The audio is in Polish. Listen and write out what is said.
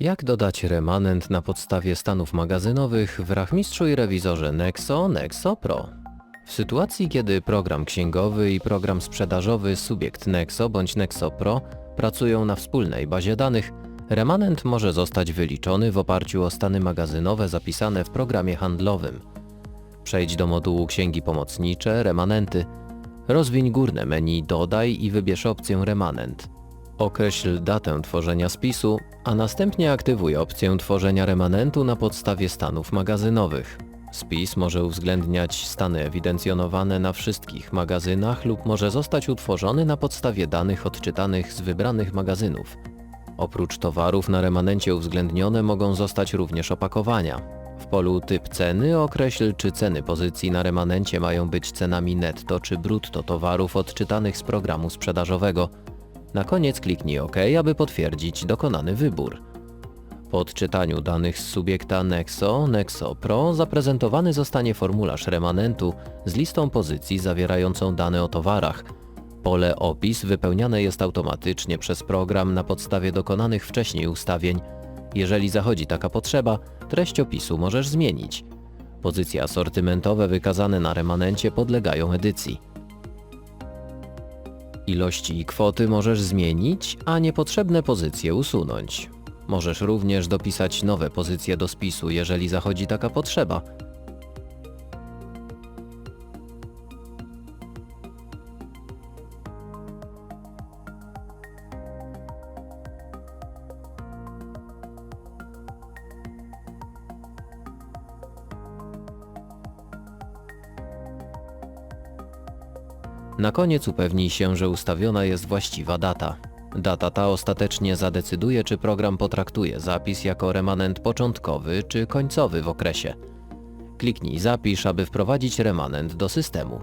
Jak dodać remanent na podstawie stanów magazynowych w rachmistrzu i rewizorze Nexo Nexo Pro? W sytuacji, kiedy program księgowy i program sprzedażowy Subiekt Nexo bądź Nexo Pro pracują na wspólnej bazie danych, remanent może zostać wyliczony w oparciu o stany magazynowe zapisane w programie handlowym. Przejdź do modułu Księgi Pomocnicze, Remanenty. Rozwiń górne menu Dodaj i wybierz opcję Remanent. Określ datę tworzenia spisu, a następnie aktywuj opcję tworzenia remanentu na podstawie stanów magazynowych. Spis może uwzględniać stany ewidencjonowane na wszystkich magazynach lub może zostać utworzony na podstawie danych odczytanych z wybranych magazynów. Oprócz towarów na remanencie uwzględnione mogą zostać również opakowania. W polu typ ceny określ, czy ceny pozycji na remanencie mają być cenami netto czy brutto towarów odczytanych z programu sprzedażowego. Na koniec kliknij OK, aby potwierdzić dokonany wybór. Po odczytaniu danych z subiekta Nexo, Nexo Pro zaprezentowany zostanie formularz remanentu z listą pozycji zawierającą dane o towarach. Pole opis wypełniane jest automatycznie przez program na podstawie dokonanych wcześniej ustawień. Jeżeli zachodzi taka potrzeba, treść opisu możesz zmienić. Pozycje asortymentowe wykazane na remanencie podlegają edycji. Ilości i kwoty możesz zmienić, a niepotrzebne pozycje usunąć. Możesz również dopisać nowe pozycje do spisu, jeżeli zachodzi taka potrzeba. Na koniec upewnij się, że ustawiona jest właściwa data. Data ta ostatecznie zadecyduje, czy program potraktuje zapis jako remanent początkowy czy końcowy w okresie. Kliknij Zapisz, aby wprowadzić remanent do systemu.